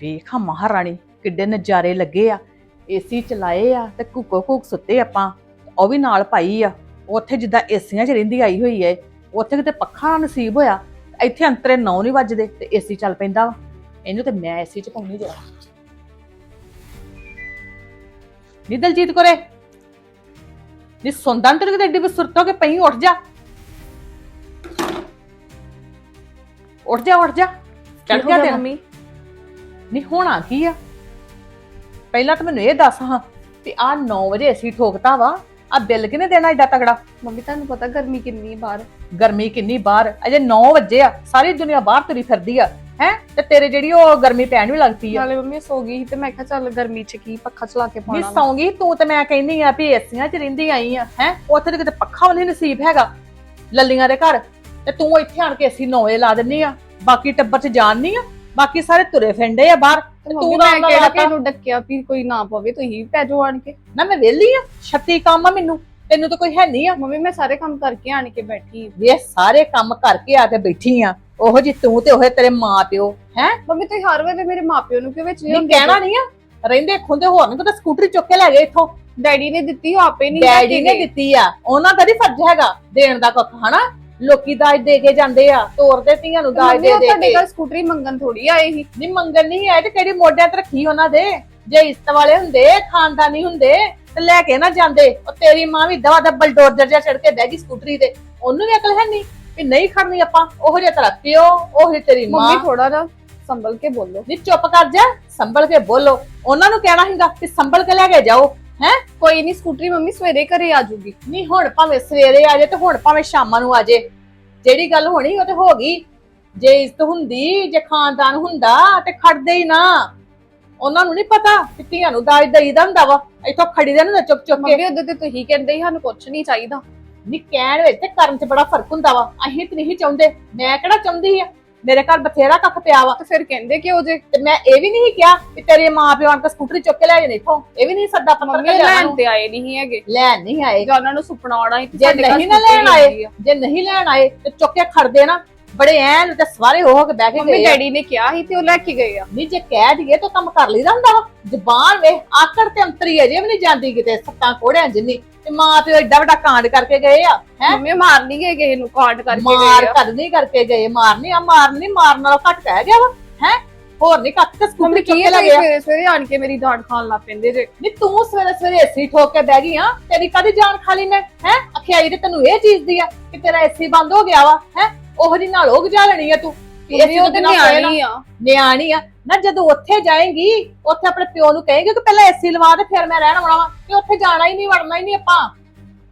ਵੇਖ ਹਾਂ ਮਹਾਰਾਣੀ ਕਿੱਡੇ ਨਜ਼ਾਰੇ ਲੱਗੇ ਆ ਏਸੀ ਚਲਾਏ ਆ ਤੇ ਕੁੱਕੋ ਕੁੱਕ ਸੁੱਤੇ ਆਪਾਂ ਉਹ ਵੀ ਨਾਲ ਪਾਈ ਆ ਉੱਥੇ ਜਿੱਦਾਂ ਏਸੀਆਂ 'ਚ ਰਹਿੰਦੀ ਆਈ ਹੋਈ ਐ ਉੱਥੇ ਕਿਤੇ ਪੱਖਾ ਨਸੀਬ ਹੋਇਆ ਇੱਥੇ ਅੰਤਰੇ ਨੌ ਨਹੀਂ ਵੱਜਦੇ ਤੇ ਏਸੀ ਚੱਲ ਪੈਂਦਾ ਵਾ ਇਹਨੂੰ ਤੇ ਮੈਂ ਏਸੀ 'ਚ ਪਾਉਣੀ ਜਰਾ। ਨੀ ਦਲਜੀਤ ਕੋਰੇ ਨੀ ਸੁਣਦਾ ਤੈਨੂੰ ਕਿਤੇ ਐਡੀ ਬਸੁਰਤ ਹੋ ਕੇ ਪਈ ਉੱਠ ਜਾ। ਉੱਠ ਜਾ ਉੱਠ ਜਾ। ਚੱਲ ਗਿਆ ਤੇਰਾ। ਮੰਮੀ? ਨਹੀਂ ਹੋਣਾ ਕੀ ਆ? ਪਹਿਲਾਂ ਤਾਂ ਮੈਨੂੰ ਇਹ ਦੱਸ ਹਾਂ ਕਿ ਆ 9 ਵਜੇ ਅਸੀਂ ਠੋਕਤਾ ਵਾ ਆ ਬਿੱਲ ਕਿਨੇ ਦੇਣਾ ਏਡਾ ਤਗੜਾ ਮੰਮੀ ਤੁਹਾਨੂੰ ਪਤਾ ਗਰਮੀ ਕਿੰਨੀ ਹੈ ਬਾਹਰ। ਗਰਮੀ ਕਿੰਨੀ ਬਾਹਰ ਅਜੇ 9 ਵਜੇ ਆ ਸਾਰੀ ਦੁਨੀਆ ਬਾਹਰ ਤੁਰੀ ਫਿਰਦੀ ਆ ਹੈ? ਤੇ ਤੇਰੇ ਜਿਹੜੀ ਉਹ ਗਰਮੀ ਪੈਣ ਵੀ ਲੱਗਦੀ ਆ। ਨਾਲੇ ਮੰਮੀ ਸੋ ਗਈ ਸੀ ਤੇ ਮੈਂ ਕਿਹਾ ਚੱਲ ਗਰਮੀ ਚ ਕੀ ਪੱਖਾ ਚਲਾ ਕੇ ਵੀ। ਪਾਉਣਾ ਵਾ। ਸੌਂਗੀ ਤੂੰ ਤੇ ਮੈਂ ਕਹਿੰਦੀ ਆ ਵੀ ਏਸੀਆਂ 'ਚ ਰਹਿੰਦੀ ਆਈ ਆ ਹੈ? ਉੱਥੇ ਤੇ ਕਿਤੇ ਪੱਖਾ ਵਾਲੀ ਨਸੀਬ ਹੈਗਾ ਲੱਲੀਆਂ ਦੇ ਘਰ। ਤੇ ਤੂੰ ਇੱਥੇ ਆਣ ਕੇ ਏਸੀ 9 ਵਜੇ ਲਾ ਦਿੰਨੀ ਆ ਬਾਕੀ ਟੱਬਰ 'ਚ ਜਾਣ ਨਹੀਂ ਆ? ਬਾਕੀ ਸਾਰੇ ਤੁਰੇ ਫਿਰਦੇ ਆ ਬਾਹਰ ਤੇ ਤੂੰ ਮੈਂ ਕਿਹੜਾ। ਕਿਸੇ ਨੂੰ ਡੱਕਿਆ ਵੀ ਕੋਈ ਨਾ ਪਵੇ ਤੁਸੀਂ ਪੈ ਜਾਓ ਆਣ ਕੇ। ਨਾ ਮੈਂ ਵਿਹਲੀ ਆ ਛੱਤੀ ਕੰਮ ਆ ਮੈਨੂੰ ਤੈਨੂੰ ਤਾਂ ਕੋਈ ਹੈ ਨਹੀਂ ਆ। ਮੰਮੀ ਮੈਂ ਸਾਰੇ ਕੰਮ ਕਰਕੇ ਆਣ ਕੇ ਬੈਠੀ। ਵੀ ਇਹ ਸਾਰੇ ਕੰਮ ਕਰਕੇ ਆ ਕੇ ਬੈਠੀ ਆ ਉਹੋ ਜੀ ਤੂੰ ਤੇ ਉਹੇ ਤੇਰੇ ਮਾਂ ਪਿਓ ਹੈ? ਮੰਮੀ ਤੁਸੀਂ ਹਰ ਵੇਲੇ ਮੇਰੇ ਮਾਪਿਓ ਨੂੰ ਕਿਉਂ ਵਿੱਚ ਨਹੀਂ ਕਹਿਣਾ ਨਹੀਂ ਆ ਰਹਿੰਦੇ ਖੁੰਦੇ ਹੋਰ ਨਹੀਂ ਤਾਂ ਸਕੂਟਰੀ ਚੁੱਕ ਕੇ ਲੈ ਗਏ ਇੱਥੋਂ। ਡੈਡੀ ਨੇ ਦਿੱਤੀ ਉਹ ਆਪੇ ਨਹੀਂ ਲੈ ਡੈਡੀ ਕੇ ਨੇ ਗਏ। ਦਿੱਤੀ ਆ ਉਹਨਾਂ ਦਾ ਨਹੀਂ ਫਰਜ਼ ਹੈਗਾ ਦੇਣ ਦਾ ਕੁੱਖ ਹਨਾ? ਲੋਕੀ ਦਾਜ ਦੇ ਕੇ ਜਾਂਦੇ ਆ ਤੋਰਦੇ ਧੀਆਂ ਨੂੰ ਦਾਜ ਮੰਮੀ ਦੇ ਉਹ ਦੇ ਤੁਹਾਡੇ ਕੇ। ਘਰ ਸਕੂਟਰੀ ਮੰਗਣ ਥੋੜੀ ਆਏ ਸੀ। ਨਹੀਂ ਮੰਗਣ ਨਹੀਂ ਆਏ ਤੇ ਕਿਹੜੀ ਮੋਢਿਆਂ ਤੇ ਰੱਖੀ ਉਹਨਾਂ ਦੇ? ਜੇ ਇਸਤ ਵਾਲੇ ਹੁੰਦੇ ਖਾਨਦਾਨੀ ਹੁੰਦੇ ਤੇ ਲੈ ਕੇ ਨਾ ਜਾਂਦੇ। ਉਹ ਤੇਰੀ ਮਾਂ ਵੀ ਦਵਾ ਦਾ ਬਲਡੋਜ਼ਰ ਜਿਹਾ ਚੜ ਕੇ ਬਹਿ ਗਈ ਸਕੂਟਰੀ ਤੇ। ਉਹਨੂੰ ਵੀ ਅਕਲ ਹੈ ਨਹੀਂ ਵੀ ਨਹੀਂ ਖੜਨੀ ਆਪਾਂ। ਉਹੋ ਜਿਹਾ ਤੇਰਾ ਪਿਓ ਉਹ ਜਿਹੀ ਤੇਰੀ ਮਾਂ। ਮੰਮੀ ਥੋੜਾ ਜਿਹਾ ਸੰਭਲ ਕੇ ਬੋਲੋ। ਨੀ ਚੁੱਪ ਕਰ ਜਾ ਸੰਭਲ ਕੇ ਬੋਲੋ। ਉਹਨਾਂ ਨੂੰ ਕਹਿਣਾ ਹੈਗਾ ਕਿ ਸੰਭਲ ਕੇ ਲੈ ਕੇ ਜਾਓ। ਹੈ? ਕੋਈ ਨਹੀਂ ਸਕੂਟਰੀ ਮੰਮੀ ਸਵੇਰੇ ਘਰੇ ਆ ਜੂਗੀ। ਨਹੀਂ ਹੁਣ ਭਾਵੇਂ ਸਵੇਰੇ ਆ ਜਾਏ ਤੇ ਹੁਣ ਭਾਵੇਂ ਸ਼ਾਮਾਂ ਨੂੰ ਆ ਜਾਏ ਜਿਹੜੀ ਗੱਲ ਹੋਣੀ ਉਹ ਤੇ ਹੋ ਗਈ। ਜੇ ਇੱਜ਼ਤ ਹੁੰਦੀ ਜੇ ਖਾਨਦਾਨ ਹੁੰਦਾ ਤੇ ਖੜਦੇ ਹੀ ਨਾ। ਉਹਨਾਂ ਨੂੰ ਨਹੀਂ ਪਤਾ ਕਿ ਧੀਆਂ ਨੂੰ ਦਾਜ ਦਈਦਾ ਹੁੰਦਾ ਵਾ। ਇੱਥੋਂ ਖੜੀ ਦੇ ਨਾ ਚੁੱਕ ਚੁੱਕ ਕੇ। ਮੰਮੀ ਉਹਦੇ ਤੇ ਤੁਸੀਂ ਕਹਿੰਦੇ ਸੀ ਸਾਨੂੰ ਕੁਝ ਨਹੀਂ ਚਾਹੀਦਾ। ਨਹੀਂ ਕਹਿਣ ਵਿੱਚ ਤੇ ਕਰਨ 'ਚ ਬੜਾ ਫ਼ਰਕ ਹੁੰਦਾ ਵਾ। ਅਸੀਂ ਤੇ ਨਹੀਂ ਚਾਹੁੰਦੇ। ਮੈਂ ਕਿਹੜਾ ਚਾਹੁੰਦੀ ਆ? ਮੇਰੇ ਘਰ ਬਥੇਰਾ ਕੱਖ ਪਿਆ ਵਾ। ਤੇ ਫਿਰ ਕਹਿੰਦੇ ਕਿ ਉਹ ਜੇ? ਤੇ ਮੈਂ ਇਹ ਵੀ ਨਹੀਂ ਕਿਹਾ ਕਿ ਤੇਰੇ ਮਾਂ ਪਿਓ ਆਣ ਕੇ ਸਕੂਟਰੀ ਚੁੱਕ ਕੇ ਲੈ ਜਾਣੇ ਇੱਥੋਂ। ਇਹ ਵੀ ਨਹੀਂ ਸੱਦਾ ਪੱਤਰ ਮੰਮੀ ਲੈਣ ਤੇ ਆਏ ਨਹੀਂ ਹੈਗੇ। ਲੈਣ ਨਹੀਂ ਆਏ। ਜਾਂ ਉਹਨਾਂ ਨੂੰ ਸੁਪਨਾ ਆਉਣਾ ਸੀ ਕਿ ਜੇ ਸਾਡੇ ਘਰ ਨਹੀਂ ਨਾ ਸਕੂਟਰੀ ਲੈਣ ਆਏ ਲੱਗੀ ਆ। ਜੇ ਨਹੀਂ ਲੈਣ ਆਏ ਤੇ ਚੁੱਕ ਕੇ ਖੜਦੇ ਨਾ। ਬੜੇ ਐਨ ਤੇ ਸਵਾਰੇ ਹੋ ਕੇ ਬਹਿ ਕੇ ਮੰਮੀ ਗਏ ਆ। ਡੈਡੀ ਨੇ ਕਿਹਾ ਸੀ ਤੇ ਉਹ ਲੈ ਕੇ ਗਏ ਆ। ਨਹੀਂ ਜੇ ਕਹਿ ਦਈਏ ਤਾਂ ਕੰਮ ਕਰ ਲਈਦਾ ਹੁੰਦਾ ਵਾ। ਜ਼ਬਾਨ ਵੇ ਆਕੜ ਤੇ ਅੰਤਰੀ ਅਜੇ ਵੀ ਨਹੀਂ ਜਾਂਦੀ ਕਿਤੇ ਸੱਤਾਂ ਕੋੜਿਆਂ ਜਿੰਨੀ। ਤੇ ਮਾਂ ਪਿਓ ਏਡਾ ਵੱਡਾ ਕਾਂਡ ਕਰਕੇ ਗਏ ਆ ਹੈ? ਮੰਮੀ ਮਾਰ ਨਹੀਂ ਗਏ ਕਿਸੇ ਨੂੰ ਕਾਂਡ ਕਰਕੇ ਮਾਰ ਗਏ ਆ ਕਰਨੀ ਕਰਕੇ ਗਏ ਮਾਰਨੀ ਆ ਮਾਰਨੀ ਮਾਰਨ ਨਾਲੋਂ ਘੱਟ ਕਹਿ ਗਿਆ ਵਾ ਹੈ? ਹੋਰ ਨਹੀਂ ਕੱਖ ਤੇ ਸਕੂਟਰੀ ਮੰਮੀ ਚੁੱਕ ਕੀ ਕੇ ਹੈ ਲੈ ਗਿਆ। ਸਵੇਰੇ ਸਵੇਰੇ ਆਣ ਕੇ ਮੇਰੀ ਡਾਂਟ ਖਾਣ ਲੱਗ ਪੈਂਦੇ ਜੇ? ਨਹੀਂ ਤੂੰ ਸਵੇਰੇ ਸਵੇਰੇ ਏਸੀ ਠੋਕ ਕੇ ਬਹਿ ਗਈ ਆ ਤੇਰੀ ਕਦੀ ਜਾਨ ਖਾਲੀ ਮੈਂ ਹੈ? ਅਖਿਆਈ ਤੇ ਤੈਨੂੰ ਇਹ ਚੀਜ਼ ਦੀ ਆ ਕਿ ਤੇਰਾ ਏਸੀ ਬੰਦ ਹੋ ਗਿਆ ਵਾ ਹੈ? ਉਹ ਜੀ ਨਾਲ ਉਹ ਗਜਾ ਲੈਣੀ ਆ ਤੂੰ। ਵੀ ਤੋਂ ਤੇ ਨਾ। ਨਿਆਣੀ ਆ। ਨਿਆਣੀ ਆ। ਨਾ ਜਦੋਂ ਉੱਥੇ ਜਾਏਂਗੀ ਉੱਥੇ ਆਪਣੇ ਪਿਓ ਨੂੰ ਕਹੇਂਗੇ ਕਿ ਪਹਿਲਾਂ ਏਸੀ ਲਵਾ ਦੇ ਫਿਰ ਮੈਂ ਰਹਿਣ ਆਉਣਾ ਵਾ। ਕਿ ਉੱਥੇ ਜਾਣਾ ਹੀ ਨਹੀਂ ਵੜਨਾ ਹੀ ਨਹੀਂ ਆਪਾਂ।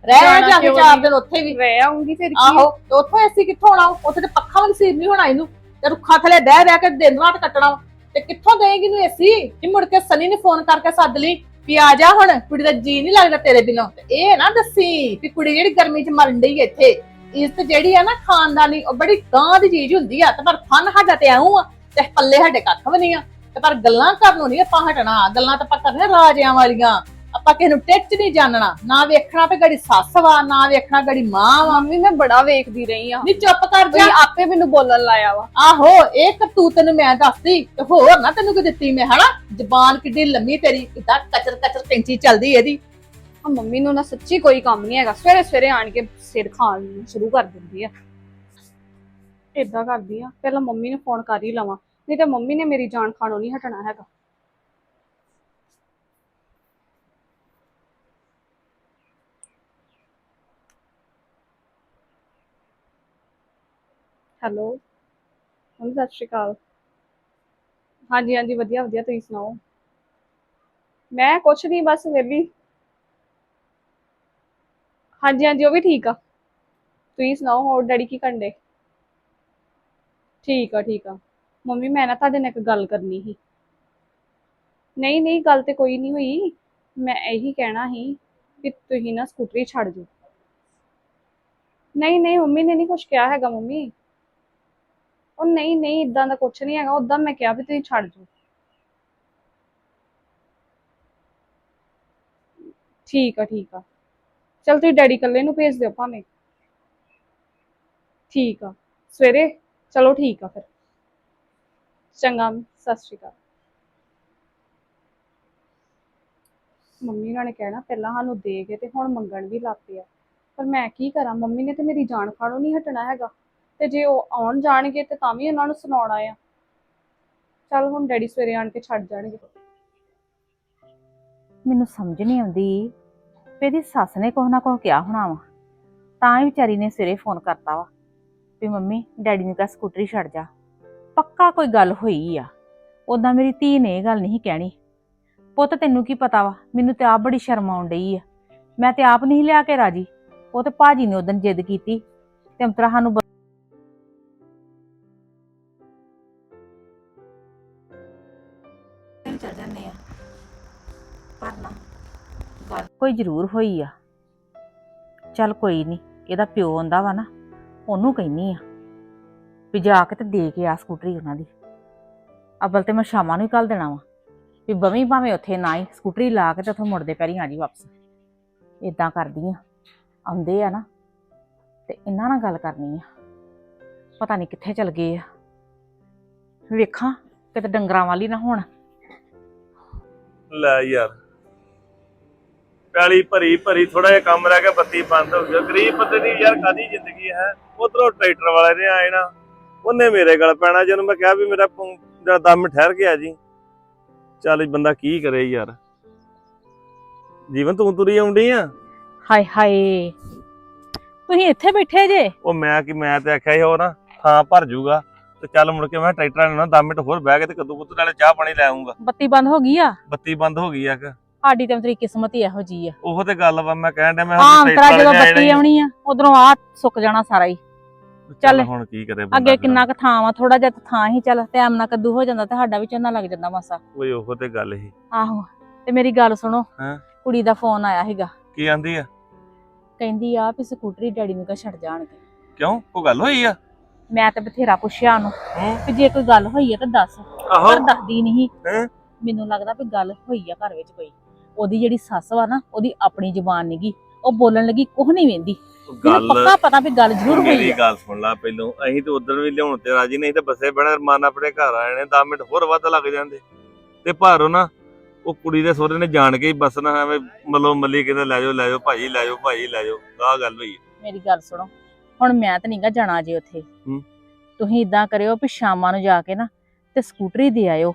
ਰਹਿ ਜਾਣਾ ਜਾ ਕੇ ਕਿਉਂ ਚਾਰ ਨਹੀਂ? ਦਿਨ ਉੱਥੇ ਵੀ। ਰਹਿ ਆਉਂਗੀ ਫਿਰ ਕੀ? ਆਹੋ ਤੇ ਉੱਥੋਂ ਏਸੀ ਕਿੱਥੋਂ ਆਉਣਾ ਉੱਥੇ ਤੇ ਪੱਖਾ ਵੀ ਨਸੀਬ ਨਹੀਂ ਹੋਣਾ ਇਹਨੂੰ ਤੇ ਰੁੱਖਾਂ ਥਲੇ ਬਹਿ ਬਹਿ ਕੇ ਦਿਨ ਰਾਤ ਕੱਟਣਾ ਵਾ। ਤੇ ਕਿੱਥੋਂ ਦੇਏਗੀ ਨੂੰ ਏਸੀ ਇਹ ਮੁੜ ਕੇ ਸਨੀ ਨੇ ਫੋਨ ਕਰਕੇ ਸੱਦ ਲਈ ਵੀ ਆ ਜਾ ਹੁਣ। ਕੁੜੀ ਦਾ ਜੀ ਨਹੀਂ ਲੱਗਦਾ ਤੇਰੇ ਬਿਨਾਂ। ਤੇ ਇਹ ਨਾ ਦੱਸੀ ਵੀ ਕੁੜੀ ਜਿਹੜੀ ਗਰਮੀ 'ਚ ਮਰਨ ਡਈ ਇੱਥੇ। ਇੱਜ਼ਤ ਜਿਹੜੀ ਆ ਨਾ ਖਾਨਦਾਨੀ ਉਹ ਬੜੀ ਗਾਂ ਦੀ ਚੀਜ਼ ਹੁੰਦੀ ਆ ਤੇ ਪਰ ਫਨ ਸਾਡਾ ਤੇ ਆਉਂ ਆ ਤੇ ਪੱਲੇ ਸਾਡੇ ਕੱਖ ਵੀ ਨਹੀਂ ਆ। ਤੇ ਪਰ ਗੱਲਾਂ ਕਰਨ ਨੂੰ ਨਹੀਂ ਆਪਾਂ ਹਟਣਾ ਗੱਲਾਂ ਤਾਂ ਆਪਾਂ ਕਰਨੀਆਂ ਰਾਜਿਆਂ ਵਾਲੀਆਂ। ਆਪਾਂ ਕਿਸੇ ਨੂੰ ਟਿੱਚ ਨਹੀਂ ਜਾਣਨਾ ਨਾ ਵੇਖਣਾ ਤੇ ਗੜੀ ਸੱਸ ਵਾ ਨਾ ਵੇਖਣਾ ਗੜੀ ਮਾਂ ਵਾ। ਮੰਮੀ ਮੈਂ ਬੜਾ ਵੇਖਦੀ ਰਹੀ ਆ। ਨਹੀਂ ਚੁੱਪ ਕਰ ਜਾ। ਆਪੇ ਮੈਨੂੰ ਬੋਲਣ ਲਾਇਆ ਵਾ। ਆਹੋ ਇਹ ਕਰਤੂਤ ਤੈਨੂੰ ਮੈਂ ਦੱਸਦੀ ਤੇ ਹੋਰ ਨਾ ਤੈਨੂੰ ਕੋਈ ਦਿੱਤੀ ਮੈਂ ਹਨਾ? ਜ਼ਬਾਨ ਕਿੱਡੀ ਲੰਮੀ ਤੇਰੀ ਕਿੱਦਾਂ ਕਚਰ ਕਚਰ ਕੈਂਚੀ ਚੱਲਦੀ ਇਹਦੀ। ਆ ਮੰਮੀ ਨੂੰ ਨਾ ਸੱਚੀ ਕੋਈ ਕੰਮ ਨਹੀਂ ਹੈਗਾ। ਸਵੇਰੇ ਸਵੇਰੇ ਆਣ ਕੇ ਸਿਰ ਖਾਣ ਨੂੰ ਸ਼ੁਰੂ ਕਰ ਦਿੰਦੀ ਆ। ਏਦਾਂ ਕਰਦੀ ਆ। ਪਹਿਲਾਂ ਮੰਮੀ ਨੂੰ ਫੋਨ ਕਰ ਹੀ ਲਵਾਂ। ਨਹੀਂ ਤਾਂ ਮੰਮੀ ਨੇ ਮੇਰੀ ਜਾਨ ਖਾਣੋਂ ਨਹੀਂ ਹਟਣਾ ਹੈਗਾ। ਹੈਲੋ? ਮੰਮੀ, ਸਤਿ ਸ਼੍ਰੀ ਅਕਾਲ। ਹਾਂਜੀ ਹਾਂਜੀ, ਵਧੀਆ ਵਧੀਆ। ਤੁਸੀਂ ਸੁਣਾਓ? ਮੈਂ ਕੁਛ ਨਹੀਂ, ਬਸ ਵਿਹਲੀ। ਹਾਂਜੀ ਹਾਂਜੀ, ਉਹ ਵੀ ਠੀਕ ਆ। ਤੁਸੀਂ ਸੁਣਾਓ, ਹੋਰ ਡੈਡੀ ਕੀ ਕਰਦੇ ਠੀਕ ਆ ਠੀਕ ਆ। ਮੰਮੀ, ਮੈਂ ਨਾ ਤੁਹਾਡੇ ਨਾਲ ਇੱਕ ਗੱਲ ਕਰਨੀ ਸੀ। ਨਹੀਂ ਨਹੀਂ, ਗੱਲ ਤੇ ਕੋਈ ਨਹੀਂ ਹੋਈ। ਮੈਂ ਇਹੀ ਕਹਿਣਾ ਸੀ ਕਿ ਤੁਸੀਂ ਨਾ ਸਕੂਟਰੀ ਛੱਡ ਦਿਓ ਨਹੀਂ ਨਹੀਂ, ਮੰਮੀ ਨੇ ਨਹੀਂ ਕੁਝ ਕਿਹਾ ਹੈਗਾ, ਮੰਮੀ। ਉਹ ਨਹੀਂ ਨਹੀਂ ਇਦਾਂ ਦਾ ਕੁਝ ਨਹੀਂ ਹੈਗਾ। ਉਦਾਂ ਮੈਂ ਕਿਹਾ ਵੀ ਤੁਸੀਂ ਛੱਡ ਦਿਓ ਠੀਕ ਆ ਠੀਕ ਆ। ਚਲ ਤੁਸੀਂ ਡੈਡੀ ਇਕੱਲੇ ਨੂੰ ਭੇਜ ਦਿਓ ਭਾਵੇਂ। ਠੀਕ ਆ। ਸਵੇਰੇ? ਚਲੋ ਠੀਕ ਆ ਫਿਰ। ਚੰਗਾ, ਸਤਿ ਸ਼੍ਰੀ ਅਕਾਲ। ਮੰਮੀ ਉਹਨਾਂ ਕਹਿਣਾ, ਪਹਿਲਾਂ ਸਾਨੂੰ ਦੇ ਗਏ ਤੇ ਹੁਣ ਮੰਗਣ ਵੀ ਲੱਗ ਆ। ਪਰ ਮੈਂ ਕੀ ਕਰਾਂ? ਮੰਮੀ ਨੇ ਤੇ ਮੇਰੀ ਜਾਨ ਖਾਣੋਂ ਨਹੀਂ ਹਟਣਾ ਹੈਗਾ। ਤੇ ਜੇ ਉਹ ਆਉਣ ਜਾਣਗੇ ਤੇ ਤਾਂ ਵੀ ਉਹਨਾਂ ਨੂੰ ਸੁਣਾਉਣਾ ਆ। ਚੱਲ ਹੁਣ ਡੈਡੀ ਸਵੇਰੇ ਆਣ ਕੇ ਛੱਡ ਜਾਣਗੇ। ਮੈਨੂੰ ਸਮਝ ਨਹੀਂ ਆਉਂਦੀ ਵੀ ਇਹਦੀ ਸੱਸ ਨੇ ਕੁਛ ਨਾ ਕੁਛ ਕਿਹਾ ਹੋਣਾ ਵਾ। ਤਾਂ ਹੀ ਵਿਚਾਰੀ ਨੇ ਸਵੇਰੇ ਫੋਨ ਕਰਤਾ ਵਾ ਵੀ ਮੰਮੀ, ਡੈਡੀ ਨੂੰ ਕਹ ਸਕੂਟਰੀ ਛੱਡ ਜਾ। ਪੱਕਾ ਕੋਈ ਗੱਲ ਹੋਈ ਆ। ਉਦਾਂ ਮੇਰੀ ਧੀ ਨੇ ਇਹ ਗੱਲ ਨਹੀਂ ਕਹਿਣੀ। ਪੁੱਤ, ਤੈਨੂੰ ਕੀ ਪਤਾ ਵਾ? ਮੈਨੂੰ ਤੇ ਆਪ ਬੜੀ ਸ਼ਰਮ ਆਉਣ ਡਈ ਆ। ਮੈਂ ਤੇ ਆਪ ਨਹੀਂ ਲਿਆ ਕੇ ਰਾਜੀ। ਉਹ ਤੇ ਭਾਜੀ ਨੇ ਉਦੋਂ ਜਿੱਦ ਕੀਤੀ ਤੇ ਅੰਤਰਾ ਸਾਨੂੰ ਬ- ਚੱਲ ਜਾਂਦੇ ਆ। ਪਰ ਨਾ ਕੋਈ ਜ਼ਰੂਰ ਹੋਈ ਆ। ਚੱਲ ਕੋਈ ਨਹੀਂ ਇਹਦਾ ਪਿਓ ਆਂਦਾ ਵਾ ਨਾ, ਉਹਨੂੰ ਕਹਿਨੀ ਆ ਵੀ ਜਾ ਕੇ ਤੇ ਦੇ ਕੇ ਆ ਸਕੂਟਰੀ ਉਹਨਾਂ ਦੀ। ਅਬਲ ਤੇ ਮੈਂ ਸ਼ਾਮਾਂ ਨੂੰ ਹੀ ਕੱਲ ਦੇਣਾ ਵਾ, ਵੀ ਬਵੀਂ ਭਾਵੇਂ ਉੱਥੇ ਨਾ ਹੀ ਸਕੂਟਰੀ ਲਾ ਕੇ ਤੇ ਉੱਥੋਂ ਮੁੜਦੇ ਪੈਰੀ ਆ ਜੀ ਵਾਪਸ। ਇਦਾਂ ਕਰਦੀ ਆ, ਆਉਂਦੇ ਆ ਨਾ, ਤੇ ਇਹਨਾਂ ਨਾਲ ਗੱਲ ਕਰਨੀ ਆ। ਪਤਾ ਨਹੀਂ ਕਿੱਥੇ ਚਲ ਗਏ ਆ। ਵੇਖਾਂ, ਕਿਤੇ ਡੰਗਰਾਂ ਵਾਲੀ ਨਾ ਹੋਣ। ਲੈ ਯਾਰ। ਪੈਲੀ ਭਰੀ ਭਰੀ ਥੋੜਾ ਜਿਹਾ ਕੰਮ ਰਹਿ ਗਿਆ ਬੱਤੀ ਬੰਦ ਹੋ ਗਿਆ ਗਰੀਬ ਬੰਦੇ ਦੀ ਯਾਰ ਕਾਦੀ ਜ਼ਿੰਦਗੀ ਹੈ? ਉਧਰੋਂ ਟਰੈਕਟਰ ਵਾਲੇ ਨੇ ਆਏ ਨਾ ਉਹਨੇ ਮੇਰੇ ਗਲ ਪੈਣਾ ਜਦੋਂ ਮੈਂ ਕਿਹਾ ਵੀ ਮੇਰਾ ਜਰਾ ਦਮ ਠਹਿਰ ਗਿਆ ਜੀ। ਚੱਲ ਇਹ ਬੰਦਾ ਕੀ ਕਰੇ ਯਾਰ? ਜੀਵਨ ਤੂੰ ਤੁਰੀ ਆਉਂਦੀ ਆ? ਹਾਏ ਹਾਏ ਤੁਸੀਂ ਇੱਥੇ ਬੈਠੇ ਜੇ? ਉਹ ਮੈਂ ਕਿ ਮੈਂ ਤੇ ਆਖਿਆ ਸੀ ਉਹ ਨਾ ਥਾਂ ਭਰ ਜੂਗਾ। ਤੇ ਚੱਲ ਮੁੜ ਕੇ ਮੈਂ ਟਰੈਕਟਰ ਨਾਲ 10 ਮਿੰਟ ਹੋਰ ਬਹਿ ਕੇ ਤੇ ਕੱਦੂ ਕੁੱਤੂ ਨਾਲੇ ਚਾਹ ਪਾਣੀ ਲੈ ਆਉਂਗਾ ਬੱਤੀ ਬੰਦ ਹੋ ਗਈ ਆ? ਬੱਤੀ ਬੰਦ ਹੋ ਗਈ ਆ ਕਿ ਸਾਡੀ ਤਾਂ ਤੇਰੀ ਕਿਸਮਤ ਹੀ ਇਹੋ ਜੀ ਆ। ਉਹ ਤੇ ਗੱਲ ਵਾ ਮੈਂ ਕਹਿਣ ਡਿਆ ਮੈਂ ਹਾਂ ਅੰਤਰਾ ਜਦੋਂ ਬੱਤੀ ਆਉਣੀ ਆ ਉਧਰੋਂ ਆ ਸੁੱਕ ਜਾਣਾ ਸਾਰਾ ਹੀ। ਚੱਲ ਹੁਣ ਕੀ ਕਰੇ ਬੰਦਾ ਅੱਗੇ। ਕਿੰਨਾ ਕੁ ਥਾਂ ਵਾ ਥੋੜਾ ਜਿਹਾ ਥਾਂ ਹੀ ਚੱਲ ਟਾਈਮ ਨਾਲ ਕੱਦੂ ਹੋ ਜਾਂਦਾ ਤੇ ਸਾਡਾ ਵੀ ਝੋਨਾ ਲੱਗ ਜਾਂਦਾ ਮਾਸਾ। ਓਏ ਉਹ ਤੇ ਗੱਲ ਹੀ। ਆਹੋ ਤੇ ਮੇਰੀ ਗੱਲ ਸੁਣੋ ਹਾਂ। ਕੁੜੀ ਦਾ ਫੋਨ ਆਇਆ ਸੀਗਾ। ਕੀ ਆਂਦੀ ਆ? ਕਹਿੰਦੀ ਆ ਵੀ ਸਕੂਟਰੀ ਡੈਡੀ ਨੂੰ ਕਾ ਛੱਡ ਜਾਣਗੇ। ਕਿਉਂ? ਕੋਈ ਗੱਲ ਹੋਈ ਆ? ਮੈਂ ਤੇ ਬਥੇਰਾ ਪੁੱਛਿਆ ਉਹਨੂੰ ਵੀ ਜੇ ਕੋਈ ਗੱਲ ਹੋਈ ਹੈ ਤਾਂ ਦੱਸ। ਪਰ ਦੱਸਦੀ ਨਹੀਂ? ਮੈਨੂੰ ਲੱਗਦਾ ਵੀ ਗੱਲ ਹੋਈ ਆ ਘਰ ਵਿੱਚ ਕੋਈ। ਉਹਦੀ ਜਿਹੜੀ ਸੱਸ ਵਾ ਨਾ ਉਹਦੀ ਆਪਣੀ ਜ਼ੁਬਾਨ ਨਹੀਂਗੀ ਉਹ ਬੋਲਣ ਲੱਗੀ ਕੁਝ ਨਹੀਂ ਵੇਂਦੀ। ਗੱਲ ਪੱਕਾ ਪਤਾ ਵੀ ਗੱਲ ਜ਼ਰੂਰ ਹੋਈ ਮੇਰੀ ਗੱਲ ਸੁਣ ਲੈ ਪਹਿਲੋਂ ਅਸੀਂ ਤੇ ਉਦੋਂ ਵੀ ਲਿਆਉਣ ਤੇ ਰਾਜੀ ਨਹੀਂ ਤੇ ਬੱਸੇ ਬਣਾ ਰਮਾਨ ਆਪਣੇ ਘਰ ਆਏ ਨੇ 10 ਮਿੰਟ ਹੋਰ ਵੱਧ ਲੱਗ ਜਾਂਦੇ। ਤੇ ਭਾਰੋ ਨਾ ਉਹ ਕੁੜੀ ਦੇ ਸਹੁਰੇ ਨੇ ਜਾਣ ਕੇ ਹੀ ਬਸ ਨਾ ਐਵੇਂ ਮੱਲੋ ਮੱਲੀ ਕਹਿੰਦੇ ਲੈ ਜਾਓ ਲੈ ਜਾਓ ਭਾਜੀ ਲੈ ਜਾਓ ਭਾਜੀ ਲੈ ਜਾਓ ਆਹ ਗੱਲ ਹੋਈ ਮੇਰੀ ਗੱਲ ਸੁਣੋ ਹੁਣ ਮੈਂ ਤਾਂ ਨਹੀਂਗਾ ਜਾਣਾ ਜੇ ਉੱਥੇ। ਤੁਸੀਂ ਇਦਾਂ ਕਰਿਓ ਵੀ ਸ਼ਾਮਾਂ ਨੂੰ ਜਾ ਕੇ ਨਾ ਤੇ ਸਕੂਟਰੀ ਦੇ ਆਇਓ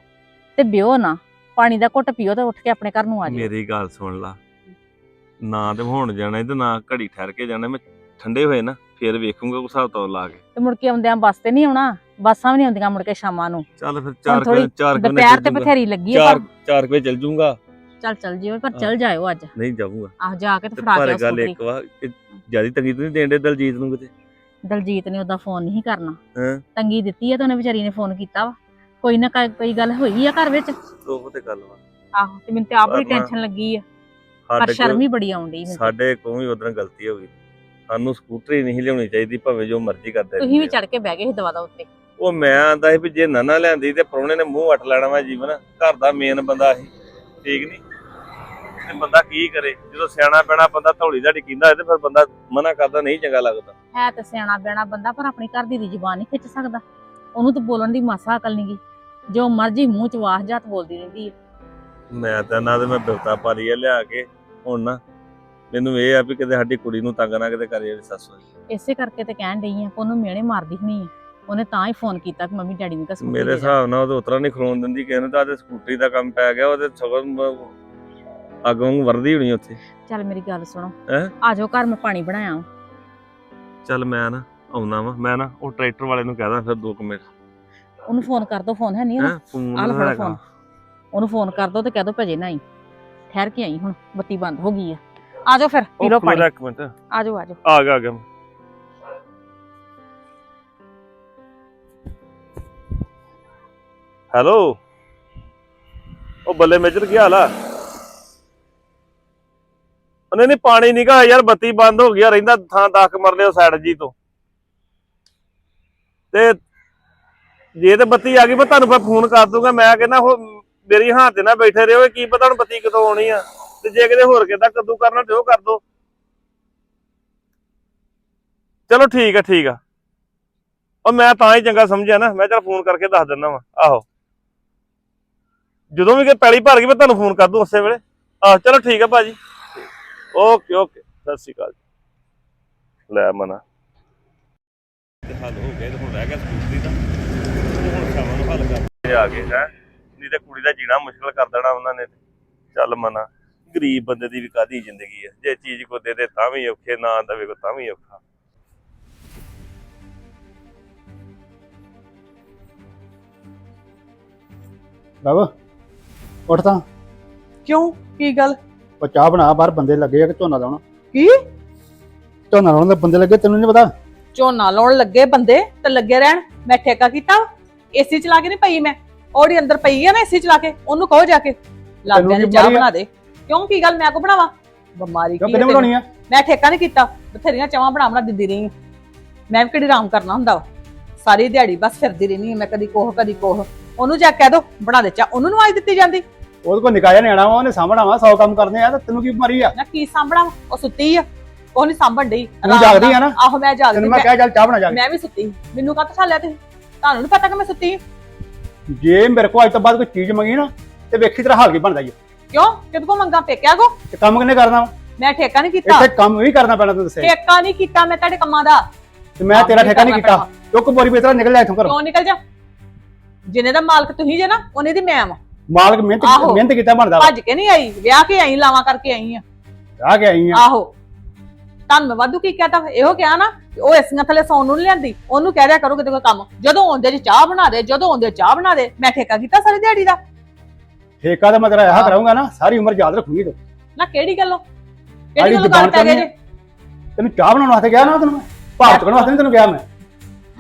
ਤੇ ਬਿਓ ਨਾ। ਪਾਣੀ ਦਾ ਘੁੱਟ ਪੀਓ ਤੇ ਉੱਠ ਕੇ ਆਪਣੇ ਘਰ ਨੂੰ ਆ ਜਾਇਓ ਮੇਰੀ ਗੱਲ ਸੁਣ ਲਾ। ਨਾ ਤੇ ਹੁਣ ਜਾਣਾ ਤੇ ਨਾ ਘੜੀ ਠਹਿਰ ਕੇ ਜਾਣਾ। ਮੈਂ ਠੰਡੇ ਹੋਏ ਨਾ ਫੇਰ ਵੇਖੂੰਗਾ ਕੋਈ ਹਿਸਾਬ ਤੌਰ ਲਾ ਕੇ। ਤੇ ਮੁੜ ਕੇ ਆਉਂਦਿਆਂ ਬੱਸ ਤੇ ਨਹੀਂ ਆਉਣਾ? ਬੱਸਾਂ ਵੀ ਨਹੀਂ ਆਉਂਦੀਆਂ ਮੁੜ ਕੇ ਸ਼ਾਮਾਂ ਨੂੰ। ਚੱਲ ਫਿਰ 4 ਥੋੜ੍ਹੀ 4 ਵਜੇ ਦੁਪਹਿਰ ਤੇ ਬਥੇਰੀ ਲੱਗੀ ਆ ਚਾਰ ਪਰ ਚਾਰ ਕੁ ਵਜੇ ਚੱਲ ਜੂੰਗਾ। ਚੱਲ ਚੱਲ ਜਿਓ ਪਰ। ਚੱਲ ਜਾਇਓ ਅੱਜ। ਨਹੀਂ ਜਾਊਂਗਾ। ਆਹ ਜਾ ਕੇ ਤੇ ਤੇ ਫੜਾ ਪਰ ਕੇ ਆਓ ਗੱਲ ਸਕੂਟਰੀ। ਇੱਕ ਵਾ ਜਿਆਦੀ ਤੰਗੀ ਤੂੰ ਨਹੀਂ ਦੇਣ ਦੇ ਦਲਜੀਤ ਨੂੰ ਕਿਤੇ? ਦਲਜੀਤ ਨੇ ਉਹਦਾ ਫੋਨ ਨਹੀਂ ਕਰਨਾ। ਹਾਂ? ਤੰਗੀ ਦਿੱਤੀ ਆ ਤਾਂ ਉਹਨੇ ਵਿਚਾਰੀ ਨੇ ਫੋਨ ਕੀਤਾ ਵਾ। ਕੋਈ ਨਾ ਕੋਈ- ਕੋਈ ਗੱਲ ਹੋਈ ਆ ਘਰ ਵਿੱਚ? ਉਹ ਤੇ ਗੱਲ ਵਾ। ਆਹੋ ਤੇ ਮੈਨੂੰ ਤੇ ਆਪ ਬੜੀ ਪਰ ਨਾ- ਟੈਨਸ਼ਨ ਲੱਗੀ ਆ। ਪਰ ਸਾਡੇ ਸ਼ਰਮ ਹੀ ਬੜੀ ਆਉਂਦੀ ਮੈਨੂੰ। ਸਾਡੇ ਕੋਲ ਵੀ ਉਦੋਂ ਗਲਤੀ ਹੋ ਗਈ। ਸਾਨੂੰ ਸਕੂਟਰੀ ਨਹੀਂ ਲਿਆਉਣੀ ਚਾਹੀਦੀ ਭਾਵੇਂ ਜੋ ਮਰਜ਼ੀ ਕਰਦੇ ਤੁਸੀਂ ਵੀ ਚੜ ਕੇ ਬਹਿ ਗਏ ਸੀ ਦਵਾ ਦਾ ਉੱਤੇ। ਉਹ ਮੈਂ ਆਂਦਾ ਸੀ ਵੀ ਜੇ ਨਾ ਨਾ ਲਿਆਂਦੀ ਤੇ ਪ੍ਰਾਹੁਣੇ ਨੇ ਮੂੰਹ ਵੱਟ ਲੈਣਾ ਵਾ ਜੀਵਨ। ਘਰ ਦਾ ਮੇਨ ਬੰਦਾ ਸੀ। ਠੀਕ ਨਹੀਂ ਤੇ ਬੰਦਾ ਕੀ ਕਰੇ? ਜਦੋਂ ਸਿਆਣਾ ਪੈਣਾ ਬੰਦਾ ਧੌਲੀ ਦਾ ਕਹਿੰਦਾ ਹੋਏ ਤੇ ਫਿਰ ਬੰਦਾ ਮਨਾ ਕਰਦਾ ਨਹੀਂ ਚੰਗਾ ਲੱਗਦਾ। ਹੈ ਤੇ ਸਿਆਣਾ ਬਿਆਣਾ ਬੰਦਾ ਪਰ ਆਪਣੀ ਘਰ ਦੀ ਦੀ ਜ਼ੁਬਾਨ ਨਹੀਂ ਖਿੱਚ ਸਕਦਾ। ਉਹਨੂੰ ਤਾਂ ਬੋਲਣ ਦੀ ਮਾਸਾ ਅਕਲ ਨਹੀਂਗੀ ਜੋ ਮਰਜ਼ੀ ਮੂੰਹ ਚ ਵਾਹ ਜਾਤ ਬੋਲਦੀ ਰਹਿੰਦੀ ਹੈ ਮੈਂ ਤਾਂ ਨਾ ਤੇ ਮੈਂ ਬਿਰਤਾ ਪਾਲੀ ਆ ਲਿਆ ਕੇ ਹੁਣ ਨਾ ਮੈਨੂੰ ਇਹ ਆ ਵੀ ਕਿਤੇ ਸਾਡੀ ਕੁੜੀ ਨੂੰ ਤੰਗ ਨਾ ਕਿਤੇ ਕਰੇ ਜਿਹੜੀ ਸੱਸ ਹੋਈ ਇਸੇ ਕਰਕੇ ਤੇ ਕਹਿਣ ਡਈ ਆ ਕਿ ਉਹਨੂੰ ਮਿਹਣੇ ਮਾਰਦੀ ਹੋਣੀ ਆ ਉਹਨੇ ਤਾਂ ਹੀ ਫੋਨ ਕੀਤਾ ਕਿ ਮੰਮੀ ਡੈਡੀ ਨੂੰ ਸਕੂਟਰੀ ਮੇਰੇ। ਹਿਸਾਬ ਨਾਲ ਉਹ ਤਾਂ ਉਤਰਾ ਨਹੀਂ ਖਲੋਣ ਦਿੰਦੀ ਕਿਸੇ ਨੂੰ ਤਾਂ ਤੇ ਸਕੂਟਰੀ ਦਾ ਕੰਮ ਪੈ ਗਿਆ ਉਹਦੇ ਸਗੋਂ ਅਗੋਂ ਵਰਦੀ ਹੋਣੀ ਉੱਥੇ ਚੱਲ ਮੇਰੀ ਗੱਲ ਸੁਣੋ ਹੈਂ? ਆ ਜਾਓ ਘਰ ਮੈਂ ਪਾਣੀ ਬਣਾਇਆ ਵਾਂ। ਚੱਲ ਮੈਂ ਨਾ ਆਉਣਾ ਵਾ ਮੈਂ ਨਾ ਉਹ ਟਰੈਕਟਰ ਵਾਲੇ ਨੂੰ ਕਹਦਾ ਫਿਰ ਦੋ ਕੁ ਮਿੰਟ ਉਹਨੂੰ ਫੋਨ ਕਰ ਦੋ ਫੋਨ ਹੈ ਨਹੀਂ ਹੈ ਫੋਨ ਆਹ ਲਓ ਫੜੋ ਹੈਗਾ। ਫੋਨ। ਉਹਨੂੰ ਫੋਨ ਕਰ ਦੋ ਤੇ ਕਹਿ ਦੋ ਭਜੇ ਨਾ ਹੀ ਠਹਿਰ ਕੇ ਆਈ ਹੁਣ ਬੱਤੀ ਬੰਦ ਹੋ ਗਈ ਆ। ਆ ਜਾਓ ਫਿਰ ਪੀ ਉਹ ਲਓ ਪਾਣੀ। ਇੱਕ ਮਿੰਟ। ਆ ਜਾਓ ਆ ਜਾਓ। ਆ ਗਿਆ ਆ ਗਿਆ। ਹੈਲੋ? ਉਹ ਬੱਲੇ ਮੇਜਰ ਕੀ ਹਾਲ ਆ? ਉਹਨੇ ਨਹੀਂ ਪਾਣੀ ਨਿਕਾ ਯਾਰ ਬੱਤੀ ਬੰਦ ਹੋ ਗਿਆ ਰਹਿੰਦਾ ਥਾਂ ਤੱਕ ਮਰ ਲਿਓ ਸਾਈਡ ਜੀ ਤੋਂ। ਤੇ ਜੇ ਤੇ ਬੱਤੀ ਆ ਗਈ, ਮੈਂ ਤੁਹਾਨੂੰ ਫਿਰ ਫੋਨ ਕਰ ਦੂੰਗਾ। ਮੈਂ ਕਹਿੰਦਾ, ਉਹ ਮੇਰੀ ਹਾਂ ਤੇ ਨਾ ਬੈਠੇ ਰਹੋ ਕੀ ਪਤਾ ਹੁਣ ਬੱਤੀ ਕਦੋਂ ਆਉਣੀ ਆ। ਤੇ ਜੇ ਕਿਤੇ ਹੋਰ ਕਿਤੇ ਕੱਦੂ ਕਰਨਾ ਤੇ ਉਹ ਕਰ ਦੋ। ਚਲੋ ਠੀਕ ਆ ਠੀਕ ਆ। ਉਹ ਮੈਂ ਤਾਂ ਹੀ ਚੰਗਾ ਸਮਝਿਆ ਨਾ, ਮੈਂ ਚਲ ਫੋਨ ਕਰਕੇ ਦੱਸ ਦਿੰਦਾ ਵਾ। ਆਹੋ। ਜਦੋਂ ਵੀ ਕਿ ਪੈਲੀ ਭਰ ਗਈ, ਮੈਂ ਤੁਹਾਨੂੰ ਫੋਨ ਕਰ ਦੂੰ ਉਸੇ ਵੇਲੇ। ਆਹ, ਚਲੋ ਠੀਕ ਆ ਭਾਜੀ। Okay okay. ਸਤਿ ਸ਼੍ਰੀ ਅਕਾਲ ਲੈ ਮਨਾ। ਤੇ ਹੱਲ ਹੋ ਗਿਆ ਤੇ ਹੁਣ ਰਹਿ ਗਿਆ ਸਕੂਟਰੀ ਦਾ। ਤੇ ਹੁਣ ਸ਼ਾਮਾਂ ਨੂੰ ਹੱਲ ਕਰ ਆ ਗਏ ਹੈ। ਨਹੀਂ ਤੇ ਕੁੜੀ ਦਾ ਜੀਣਾ ਮੁਸ਼ਕਲ ਕਰ ਦੇਣਾ ਉਹਨਾਂ ਨੇ ਤੇ। ਚੱਲ ਮਨਾ। ਗਰੀਬ ਬੰਦੇ ਦੀ ਵੀ ਕਾਦੀ ਜ਼ਿੰਦਗੀ ਹੈ। ਜੇ ਚੀਜ਼ ਕੋ ਦੇ ਦੇ ਤਾਂ ਵੀ ਔਖੇ ਨਾ ਦੇਵੇ ਕੋ ਤਾਂ ਵੀ ਔਖਾ। ਬਾਬਾ ਉੱਠ ਤਾਂ। ਕਿਉਂ? ਕੀ ਗੱਲ? ਉਹ ਚਾਹ ਬਣਾ ਬਾਹਰ ਬੰਦੇ ਲੱਗੇ ਆ ਕਿ ਝੋਨਾ ਲਾਉਣਾ? ਕੀ? ਝੋਨਾ ਲਾਉਣ ਦੇ ਬੰਦੇ ਲੱਗੇ ਤੈਨੂੰ ਨਹੀਂ ਪਤਾ? ਝੋਨਾ ਲਾਉਣ ਲੱਗੇ ਬੰਦੇ ਤੇ ਲੱਗੇ ਰਹਿਣ। ਮੈਂ ਠੇਕਾ ਕੀਤਾ ਏਸੀ ਚਲਾ ਕੇ ਨਹੀਂ ਪਈ ਮੈਂ ਉਹਦੀ ਅੰਦਰ ਪਈ ਆ ਨਾ ਏਸੀ ਚਲਾ ਕੇ ਉਹਨੂੰ ਕਹੋ ਜਾ ਕੇ ਲਾਗਿਆਂ ਕੀ ਚਾਹ? ਬਣਾ ਦੇ ਕਿਉਂ ਕੀ ਗੱਲ ਮੈਂ ਕੋ ਬਣਾਵਾ ਬਿਮਾਰੀ ਕੀ ਹੈ ਬਣਾਉਣੀ ਆ ਮੈਂ ਠੇਕਾ ਨਹੀਂ ਕੀਤਾ ਬਥੇਰੀਆਂ ਚਾਵਾਂ ਬਣਾ ਬਣਾ ਦਿੰਦੀ ਰਹੀ ਹਾਂ। ਮੈਂ ਵੀ ਕਿਹੜੀ ਆਰਾਮ ਕਰਨਾ ਹੁੰਦਾ ਵਾ। ਸਾਰੀ ਦਿਹਾੜੀ ਬਸ ਫਿਰਦੀ ਰਹਿੰਦੀ ਹਾਂ ਮੈਂ ਕਦੀ ਕੋਹ ਕਦੀ ਕੋਹ ਉਹਨੂੰ ਜਾ ਕਹਿ ਦੋ ਬਣਾ ਦੇ ਚਾ ਉਹਨੂੰ ਨਵਾਜ ਦਿੱਤੀ ਜਾਂਦੀ ਉਹਦੇ ਕੋਲ ਨਿਕਾਇਆ ਨਿਆਣਾ ਵਾ ਉਹਨੇ ਸਾਹਮਣਾ ਵਾ 100 ਕੰਮ ਕਰਨੇ ਆ ਤਾਂ ਤੈਨੂੰ ਕੀ ਬਿਮਾਰੀ ਆ ਨਾ ਕੀ ਸਾਂਭਣਾ? ਉਹ ਸੁੱਤੀ ਆ ਉਹ ਨਹੀਂ ਸਾਂਭਣ ਡਈ ਤੂੰ ਆਰਾਮ ਜਾਗਦੀ ਨਾਲ। ਆ ਨਾ ਆਹੋ ਮੈਂ ਜਾਗਦੀ ਮੈਂ ਮੈਂ- ਕਿਹਾ ਚੱਲ ਚਾਹ ਬਣਾ ਜਾ। ਮੈਂ ਵੀ ਸੁੱਤੀ ਸੀ। ਮੈਨੂੰ ਕਾਹਤੋਂ ਛਾਲਿਆ ਤੁਸੀਂ ਤੁਹਾਨੂੰ ਨਹੀਂ ਪਤਾ ਕਿ ਮੈਂ ਸੁੱਤੀ? ਜੇ ਮੇਰੇ ਕੋਲ ਅੱਜ ਤੋਂ ਬਾਅਦ ਕੋਈ ਚੀਜ਼ ਮੰਗੀ ਨਾ ਤੇ ਵੇਖੀ ਤੇਰਾ ਹਾਲ ਕੀ ਬਣਦਾ ਈ ਓ। ਕਿਉਂ? ਕਿਹਦੇ ਕੋ ਮੰਗਾ ਪੇਕਿਆ ਕੋ? ਤੇ ਕੰਮ ਕਿੰਨੇ ਕਰਨਾ ਵਾ? ਮੈਂ ਠੇਕਾ ਨਹੀਂ ਕੀਤਾ। ਇੱਥੇ ਕੰਮ ਵੀ ਕਰਨਾ ਪੈਣਾ ਤੂੰ ਦੱਸੇ ਠੇਕਾ ਨਹੀਂ ਕੀਤਾ ਮੈਂ ਤੁਹਾਡੇ ਕੰਮਾਂ ਦਾ। ਤੇ ਮੈਂ ਤੇਰਾ ਠੇਕਾ ਨਹੀਂ ਕੀਤਾ। ਚੁੱਕ ਬੋਰੀ ਬੇਤਰਾ ਨਿਕਲ ਜਾ ਇੱਥੋਂ ਘਰੋਂ। ਕਿਉਂ ਨਿਕਲ ਜਾ? ਜਿੰਨੇ ਦਾ ਮਾਲਕ ਤੁਸੀਂ ਜੇ ਨਾ ਉਹਨੇ ਦੀ ਮੈਂ ਵਾਂ। ਮਾਲਕ ਮਿਹਨਤ ਆਹੋ। ਮਿਹਨਤ ਕੀਤਾ ਬਣਦਾ ਵਾ। ਭੱਜ ਕੇ ਨਹੀਂ ਆਈ ਵਿਆਹ ਕੇ ਆਈ ਲਾਵਾਂ ਕਰਕੇ ਆਈ ਆ। ਆ ਕੇ ਆਈ ਆ। ਆਹੋ। ਤੁਹਾਨੂੰ ਮੈਂ ਵਾਧੂ ਕੀ ਕਹਤਾ? ਇਹੋ ਕਿਹਾ ਨਾ ਉਹ ਏਸੀਆਂ ਥੱਲੇ ਸੌਣ ਨੂੰ ਨੀ ਲਿਆਂਦੀ। ਉਹਨੂੰ ਕਹਿ ਦਿਆ ਕਰੋ ਕਿਤੇ ਕੋਈ ਕੰਮ। ਜਦੋਂ ਆਉਂਦੇ ਜੀ ਚਾਹ ਬਣਾ ਦੇ ਜਦੋਂ ਆਉਂਦੇ ਚਾਹ ਬਣਾ ਦੇ ਮੈਂ ਠੇਕਾ ਕੀਤਾ ਸਾਰੀ ਦਿਹਾੜੀ ਦਾ? ਠੇਕਾ ਤਾਂ ਮੈਂ ਤੇਰਾ ਇਹ ਕਰਾਉਂਗਾ ਨਾ ਸਾਰੀ ਉਮਰ ਯਾਦ ਰੱਖੂਗੀ ਤੂੰ। ਨਾ ਕਿਹੜੀ ਗੱਲੋਂ? ਆਹੀ ਕਿਹੜੀ ਗੱਲੋਂ ਗਏ ਕਰਨੀ ਜੇ? ਤੈਨੂੰ ਚਾਹ ਬਣਾਉਣ ਵਾਸਤੇ ਗਿਆ ਨਾ ਤੈਨੂੰ ਮੈਂ? ਚੁੱਕਣ ਵਾਸਤੇ ਨਹੀਂ ਤੈਨੂੰ ਗਿਆ ਮੈਂ?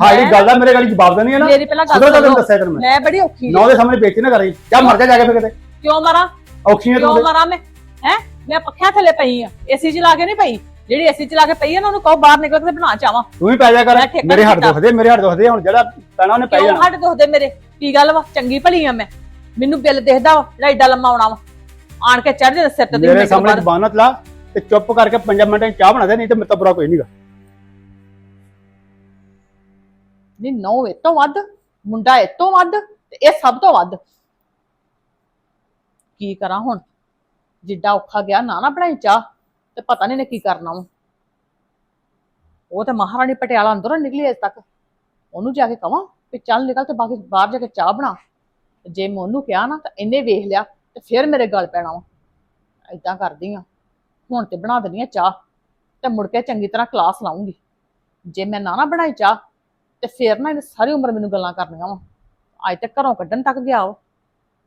ਹਾਂ ਜਿਹੜੀ ਗੱਲ ਆ ਮੇਰੇ ਗਾਲੀ ਜਵਾਬ ਦੇਣੀ ਹੈ ਨਾ। ਮੇਰੀ ਪਹਿਲਾਂ ਸੁਧਰ ਗੱਲ ਸੁਣੋ ਦੱਸਿਆ ਤੈਨੂੰ ਮੈਂ। ਮੈਂ ਬੜੀ ਔਖੀ ਨੌ ਦੇ ਸਾਹਮਣੇ ਬੇਇੱਜ਼ਤੀ ਨਾ ਕਰੀ ਜਾ ਮਰ ਜਾ ਜਾ ਕੇ ਫਿਰ ਕਿਤੇ। ਕਿਉਂ ਮਰਾਂ? ਔਖੀ ਹੈ ਤੂੰ ਕਿਉਂ। ਮਰਾਂ ਮੈਂ? ਹੈ? ਮੈਂ ਪੱਖਿਆਂ ਥੱਲੇ ਪਈ ਆ। ਏਸੀ ਚਲਾ ਕੇ ਨਹੀਂ ਪਈ? ਜਿਹੜੀ ਏਸੀ ਚਲਾ ਕੇ ਪਈ ਆ ਨਾ ਉਹਨੂੰ ਕਹੋ ਬਾਹਰ ਨਿਕਲ ਕੇ ਬਣਾ ਚਾਵਾਂ। ਤੂੰ ਵੀ ਪੈ ਜਾ ਕਰ ਮੈਂ ਠੇਕਾ ਮੇਰੇ ਹੱਥ ਕੀਤਾ। ਦੁਖਦੇ ਮੇਰੇ ਹੱਥ ਦੁਖਦੇ ਹੁਣ ਜਿਹੜਾ ਪੈਣਾ ਉਹਨੇ ਪੈ ਕਿਉਂ ਜਾਣਾ। ਹੱਡ ਦੁਖਦੇ ਮੇਰੇ? ਕੀ ਗੱਲ ਵਾ? ਚੰਗੀ ਭਲੀ ਆ ਮੈਂ। ਮੈਨੂੰ ਬਿੱਲ ਦਿਖਦਾ ਵਾ ਜਿਹੜਾ ਏਡਾ ਲੰਮਾ ਆਉਣਾ ਵਾ ਆਣ ਕੇ ਚੜ ਜਾ ਸਿਰ ਤੇ ਮੇਰੇ ਸਾਹਮਣੇ ਜ਼ਬਾਨ ਨਾ ਚਲਾ ਤੇ ਚੁੱਪ ਕਰਕੇ 5 ਮਿੰਟਾਂ 'ਚ ਚਾਹ ਬਣਾ ਦੇ ਨਹੀਂ ਤੇ ਮੇਰੇ ਤੋਂ ਬੁਰਾ ਕੋਈ ਨਹੀਂਗਾ ਨਹੀਂ ਨੌ ਇਹ ਤੋਂ ਵੱਧ ਮੁੰਡਾ ਇਹ ਤੋਂ ਵੱਧ ਤੇ ਇਹ ਸਭ ਤੋਂ ਵੱਧ। ਕੀ ਕਰਾਂ ਹੁਣ? ਜਿੱਡਾ ਔਖਾ ਗਿਆ ਨਾ ਨਾ ਬਣਾਈ ਚਾਹ। ਤੇ ਪਤਾ ਨਹੀਂ ਨੇ ਕੀ ਕਰਨਾ ਵਾ ਉਹ ਤੇ ਮਹਾਰਾਣੀ ਪਟਿਆਲਾ ਅੰਦਰੋਂ ਨਿਕਲੀ ਅਜੇ ਤੱਕ। ਉਹਨੂੰ ਜਾ ਕੇ ਕਵਾਂ ਵੀ ਚੱਲ ਨਿਕਲ ਤੇ ਬਾਕੀ ਬਾਹਰ ਜਾ ਕੇ ਚਾਹ ਬਣਾ। ਜੇ ਮੈਂ ਉਹਨੂੰ ਕਿਹਾ ਨਾ ਤਾਂ ਇਹਨੇ ਵੇਖ ਲਿਆ ਤੇ ਫਿਰ ਮੇਰੇ ਗਲ ਪੈਣਾ ਵਾ। ਏਦਾਂ ਕਰਦੀ ਆ। ਹੁਣ ਤੇ ਬਣਾ ਦਿੰਦੀ ਆ ਚਾਹ। ਤੇ ਮੁੜ ਕੇ ਚੰਗੀ ਤਰ੍ਹਾਂ ਕਲਾਸ ਲਾਉਂਗੀ। ਜੇ ਮੈਂ ਨਾ ਨਾ ਬਣਾਈ ਚਾਹ, ਤੇ ਫਿਰ ਨਾ ਇਹਨੇ ਸਾਰੀ ਉਮਰ ਮੈਨੂੰ ਗੱਲਾਂ ਕਰਨੀਆਂ ਵਾ। ਅੱਜ ਤੇ ਘਰੋਂ ਕੱਢਣ ਤੱਕ ਗਿਆ ਉਹ।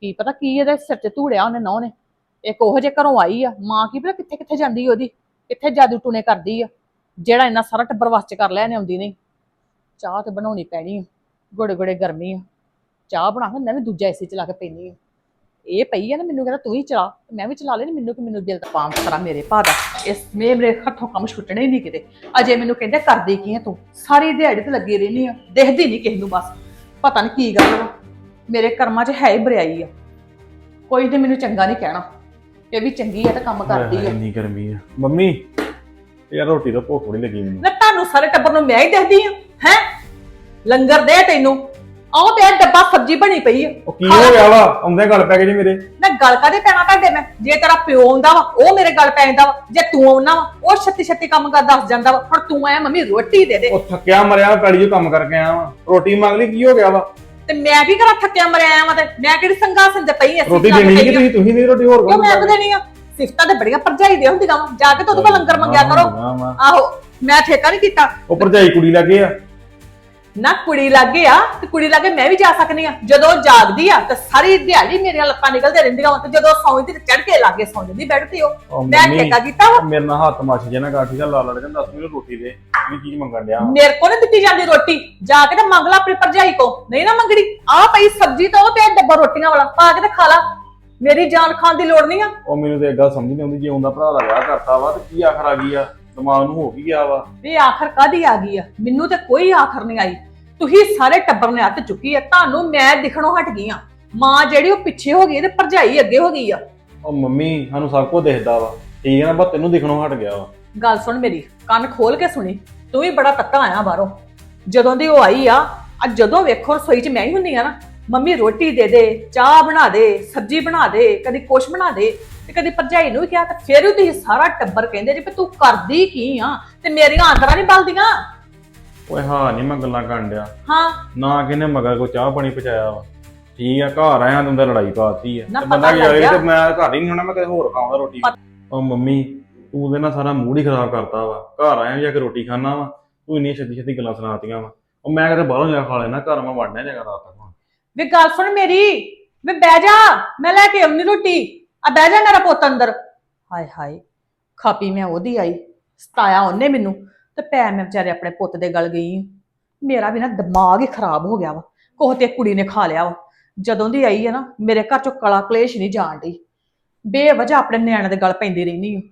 ਕੀ ਪਤਾ ਕੀ ਇਹਦੇ ਸਿਰ ਤੇ ਧੂੜਿਆ ਉਹਨੇ, ਨਹੁੰ ਨੇ। ਇੱਕ ਉਹ ਜੇ ਘਰੋਂ ਆਈ ਆ, ਮਾਂ ਕੀ ਪਤਾ ਕਿੱਥੇ ਕਿੱਥੇ ਜਾਂਦੀ ਉਹਦੀ, ਕਿੱਥੇ ਜਾਦੂ ਟੂਣੇ ਕਰਦੀ ਆ, ਜਿਹੜਾ ਇੰਨਾ ਸਾਰਾ ਟੱਬਰ ਵਸ ਚ ਕਰ ਲਿਆ ਇਹਨੇ ਆਉਂਦੀ ਨਹੀਂ। ਚਾਹ ਤੇ ਬਣਾਉਣੀ ਪੈਣੀ ਆ ਗੋੜੇ ਗੋੜੇ ਗਰਮੀ ਆ, ਚਾਹ ਬਣਾ ਕੇ ਮੈਂ ਵੀ ਦੂਜਾ ਏਸੀ ਚਲਾ ਕੇ ਪੀਨੀ ਆ। ਇਹ ਪਈ ਆ ਨਾ ਮੈਨੂੰ ਕਹਿੰਦਾ ਤੂੰ ਹੀ ਚਲਾ, ਮੈਂ ਵੀ ਚਲਾ ਲੈਣੀ ਮੈਨੂੰ ਕਿ ਮੈਨੂੰ ਦਿਲ ਦਾ ਪਾਮ ਕਰਾ ਮੇਰੇ ਭਾ ਦਾ, ਇਸ ਮੇ ਮੇਰੇ ਹੱਥੋਂ ਕੰਮ ਛੁੱਟਣੇ ਹੀ ਨਹੀਂ ਕਿਤੇ। ਅਜੇ ਮੈਨੂੰ ਕਹਿੰਦੇ ਕਰਦੀ ਕੀ ਹੈ ਤੂੰ, ਸਾਰੀ ਦਿਹਾੜੀ ਤੇ ਲੱਗੀ ਰਹਿਨੀ ਆ, ਦੇਖਦੀ ਨਹੀਂ ਕਿਸੇ ਨੂੰ ਬਸ। ਪਤਾ ਨਹੀਂ ਕੀ ਗੱਲ ਵਾ, ਮੇਰੇ ਕਰਮਾਂ 'ਚ ਹੈ ਹੀ ਬਰਿਆਈ ਆ, ਕੋਈ ਤੇ ਮੈਨੂੰ ਚੰਗਾ ਨਹੀਂ ਕਹਿਣਾ। ਇਹ ਵੀ ਚੰਗੀ ਆ ਤੇ ਕੰਮ ਕਰਦੀ ਆ। ਇੰਨੀ ਗਰਮੀ ਆ। ਮੰਮੀ ਯਾਰ ਰੋਟੀ ਦਾ ਭੁੱਖ ਬੜੀ ਲੱਗੀ ਮੈਨੂੰ। ਨਾ ਤੁਹਾਨੂੰ ਸਾਰੇ ਟੱਬਰ ਨੂੰ ਮੈਂ ਹੀ ਦੱਸਦੀ ਆ ਹੈ? ਲੰਗਰ ਦੇ ਤੈਨੂੰ। ਆਹ ਤੇ ਇਹ ਡੱਬਾ ਸਬਜ਼ੀ ਬਣੀ ਪਈ ਆ। ਉਹ ਕੀ ਹੋ ਗਿਆ ਵਾ? ਆਉਂਦੇ ਗੱਲ ਪੈ ਗਈ ਜੀ ਮੇਰੇ। ਨਾ ਗੱਲ ਕਾਦੇ ਪੈਣਾ ਤੁਹਾਡੇ ਮੈਂ? ਜੇ ਤੇਰਾ ਪਿਓ ਆਉਂਦਾ ਵਾ ਉਹ ਮੇਰੇ ਗੱਲ ਪੈ ਜਾਂਦਾ ਵਾ। ਜੇ ਤੂੰ ਆਉਣਾ ਵਾ ਉਹ ਛੱਤੀ ਛੱਤੀ ਕੰਮ ਕਰ ਦੱਸ ਜਾਂਦਾ ਵਾ। ਹੁਣ ਤੂੰ ਆਇਆ ਮੰਮੀ ਰੋਟੀ ਦੇ ਦੇ। ਉਹ ਥੱਕਿਆ ਮਰਿਆ ਪੈੜੀ ਜੋ ਕੰਮ ਕਰਕੇ ਆਇਆ ਵਾ। ਰੋਟੀ ਮੰਗ ਲਈ ਕੀ ਹੋ ਗਿਆ ਵਾ? ਤੇ ਮੈਂ ਕੀ ਕਰਾਂ ਥੱਕਿਆ ਮਰਿਆ ਆਇਆ ਵਾਂ ਤੇ ਮੈਂ ਕਿਹੜੀ ਸੰਗਾਸਨ ਤੇ ਪਈ ਐ ਰੋਟੀ ਦੇਣੀ ਨਹੀਂ ਕਿ ਤੁਸੀਂ ਤੁਸੀਂ ਨਹੀਂ ਰੋਟੀ ਹੋਰ ਕਿਉਂ ਮੈਂ ਤਾਂ ਦੇਣੀ ਆ? ਸਿਫਤਾਂ ਤੇ ਬੜੀਆਂ ਭਰਜਾਈ ਦੇ ਹੁੰਦੀਆਂ ਵਾ। ਜਾ ਕੇ ਤੂੰ ਉਹਦੇ ਕੋਲ ਲੰਗਰ ਮੰਗਿਆ ਕਰੋ। ਆਹੋ ਮੈਂ ਠੇਕਾ ਨਹੀਂ ਕੀਤਾ। ਉਹ ਭਰਜਾਈ ਕੁੜੀ ਲੱਗੇ ਆ। ਨਾ ਕੁੜੀ ਲੱਗੇ ਆ ਤੇ ਕੁੜੀ ਲੱਗੇ ਮੈਂ ਵੀ ਜਾ ਸਕਨੀ ਆ। ਜਦੋਂ ਉਹ ਜਾਗਦੀ ਆ ਤੇ ਸਾਰੀ ਦਿਹਾੜੀ ਮੇਰੀਆਂ ਲੱਤਾਂ ਨਿਕਲਦੇ ਰਹਿੰਦੀਆਂ ਵਾ ਤੇ ਜਦੋਂ ਸੌਂਦੀ ਤੇ ਚੜ ਕੇ ਲਾਗੇ ਸੌਂ ਜਾਂਦੀ ਬੈੱਡ ਤੇ ਉਹ। ਉਹ ਮੈਂ ਮੰਮੀ ਠੇਕਾ ਕੀਤਾ ਵਾ। ਮੇਰੇ ਨਾਲ ਹੱਥ ਮੱਛ ਜੇ ਨਾ ਕਾਠੀ ਦਾ ਲਾ ਲੜ ਜਾਂਦਾ ਦੱਸ ਮੈਨੂੰ ਰੋਟੀ ਦੇ ਇਹ ਚੀਜ਼ ਮੰਗਣ ਡਿਆ। ਮੇਰੇ ਕੋਲ ਨੀ ਦਿੱਤੀ ਜਾਂਦੀ ਰੋਟੀ। ਜਾ ਕੇ ਤੇ ਮੰਗ ਲਾ ਆਪਣੀ ਭਰਜਾਈ ਕੋ ਨਹੀਂ ਨਾ ਮੰਗੜੀ ਆ ਪਈ ਸਬਜ਼ੀ ਤਾਂ ਉਹ ਪਿਆ ਡੱਬਾ ਰੋਟੀਆਂ ਵਾਲਾ ਪਾ ਕੇ ਤੇ ਖਾ ਲਾ। ਮੇਰੀ ਜਾਨ ਖਾਣ ਦੀ ਲੋੜ ਨਹੀਂ ਆ। ਉਹ ਮੈਨੂੰ ਤੇ ਇੱਕ ਗੱਲ ਸਮਝ ਨਹੀਂ ਆਉਂਦੀ ਜੇ ਉਹਦਾ ਭਰਾ ਦਾ ਵਿਆਹ ਕਰਤਾ ਵਾ ਤੇ ਕੀ ਆਖਰ ਆ ਗਈ ਆ? ਦਿਮਾਗ ਨੂੰ ਹੋ ਕੀ ਗਿਆ ਵਾ। ਇਹ ਆਖਰ ਕਾਦੀ ਆ ਗਈ ਆ? ਮੈਨੂੰ ਤੇ ਕੋਈ ਆਖਰ ਨਹੀਂ ਆਈ। ਤੁਸੀਂ ਸਾਰੇ ਟੱਬਰ ਨੇ ਹੱਥ ਚੁੱਕੀ ਆ। ਤੁਹਾਨੂੰ ਮੈਂ ਦਿਖਣੋਂ ਹਟ ਗਈ ਆ। ਮਾਂ ਜਿਹੜੀ ਉਹ ਪਿੱਛੇ ਹੋ ਗਈ ਤੇ ਭਰਜਾਈ ਅੱਗੇ ਹੋ ਗਈ ਆ। ਉਹ ਮੰਮੀ ਸਾਨੂੰ ਸਭ ਕੁਝ ਦਿਖਦਾ ਵਾ। ਠੀਕ ਹੈ ਨਾ ਬਸ ਤੈਨੂੰ ਦਿਖਣੋਂ ਹਟ ਗਿਆ ਵਾ। ਗੱਲ ਸੁਣ ਮੇਰੀ ਕੰਨ ਖੋਲ ਕੇ ਸੁਣੀ। ਤੂੰ ਵੀ ਬੜਾ ਤੱਤਾ ਆਇਆ ਬਾਹਰੋਂ। ਜਦੋਂ ਦੀ ਉਹ ਆਈ ਆ ਅੱਜ ਜਦੋਂ ਵੇਖੋ ਰਸੋਈ 'ਚ ਮੈਂ ਹੀ ਹੁੰਨੀ ਆ ਨਾ। ਮੰਮੀ ਰੋਟੀ ਦੇ ਦੇ ਚਾਹ ਬਣਾ ਦੇ ਸਬਜ਼ੀ ਬਣਾ ਦੇ ਕਦੀ ਕੁਛ ਬਣਾ ਦੇ। ਤੇ ਕਦੀ ਭਰਜਾਈ ਨੂੰ ਵੀ ਕਿਹਾ ਤੇ ਫਿਰ ਵੀ ਤੁਸੀਂ ਸਾਰਾ ਟੱਬਰ ਕਹਿੰਦੇ ਜੀ ਵੀ ਤੂੰ ਕਰਦੀ ਕੀ ਆ? ਤੇ ਮੇਰੀਆਂ ਆਂਦਰਾਂ ਨਹੀਂ ਬਲਦੀਆਂ? ਓਏ ਹਾਂ ਨਹੀਂ ਮੈਂ ਗੱਲਾਂ ਕਰਨ ਡਿਆ। ਹਾਂ। ਨਾ ਕਿਨੇ ਮਗਰ ਕੋ ਚਾਹ ਪਾਣੀ ਪਚਾਇਆ ਵਾ। ਠੀਕ ਆ ਘਰ ਆਇਆ ਤੇ ਅੰਦਰ ਲੜਾਈ ਪਾਤੀ ਆ। ਨਾ ਤੇ ਬੰਦਾ ਪਤਾ ਲੱਗ। ਤੇ ਮੈਂ ਘਰ ਹੀ ਨਹੀਂ ਹੋਣਾ ਮੈਂ ਕਿਤੇ ਹੋਰ ਖਾਵਾਂਗਾ ਰੋਟੀ। ਉਹ ਮੰਮੀ ਤੂੰ ਉਹਦੇ ਨਾਲ ਸਾਰਾ ਮੂਡ ਹੀ ਖਰਾਬ ਕਰਤਾ ਵਾ। ਘਰ ਆਇਆ ਜਾ ਕੇ ਰੋਟੀ ਖਾਣਾ ਵਾ। ਤੂੰ ਇੰਨੀ ਛੇਤੀ ਛੇਤੀ ਗੱਲਾਂ ਸੁਣਾਤੀਆਂ ਵਾ। ਉਹ ਮੈਂ ਕਿਤੇ ਬਾਹਰੋਂ ਜਾ ਖਾ ਲੈਣਾ ਘਰ ਮੈਂ ਵੜਨਾ ਜਗਾ ਰਾਤ ਤੱਕ। ਵੇ ਗੱਲ ਸੁਣ ਮੇਰੀ। ਵੇ ਬਹਿ ਜਾ ਮੈਂ ਲੈ ਕੇ ਆਉਣੀ ਰੋਟੀ। ਆ ਬਹਿ ਜਾ ਮੇਰਾ ਪੁੱਤ ਅੰਦਰ। ਹਾਏ ਹਾਏ ਖਾਪੀ ਮੈਂ ਉਹਦੀ ਆਈ, ਸਤਾਇਆ ਉਹਨੇ ਮੈਨੂੰ, ਤੇ ਪੈ ਮੈਂ ਵਿਚਾਰੇ ਆਪਣੇ ਪੁੱਤ ਦੇ ਗਲ ਗਈ। ਮੇਰਾ ਵੀ ਨਾ ਦਿਮਾਗ ਹੀ ਖਰਾਬ ਹੋ ਗਿਆ ਵਾ, ਕੋਹ ਤੇ ਕੁੜੀ ਨੇ ਖਾ ਲਿਆ ਵਾ। ਜਦੋਂ ਦੀ ਆਈ ਹੈ ਨਾ, ਮੇਰੇ ਘਰ ਚੋਂ ਕਲਾ ਕਲੇਸ਼ ਨਹੀਂ ਜਾਣ ਡਈ। ਬੇਵਜ੍ਹਾ ਆਪਣੇ ਨਿਆਣੇ ਦੇ ਗਲ ਪੈਂਦੀ ਰਹਿੰਦੀ ਹਾਂ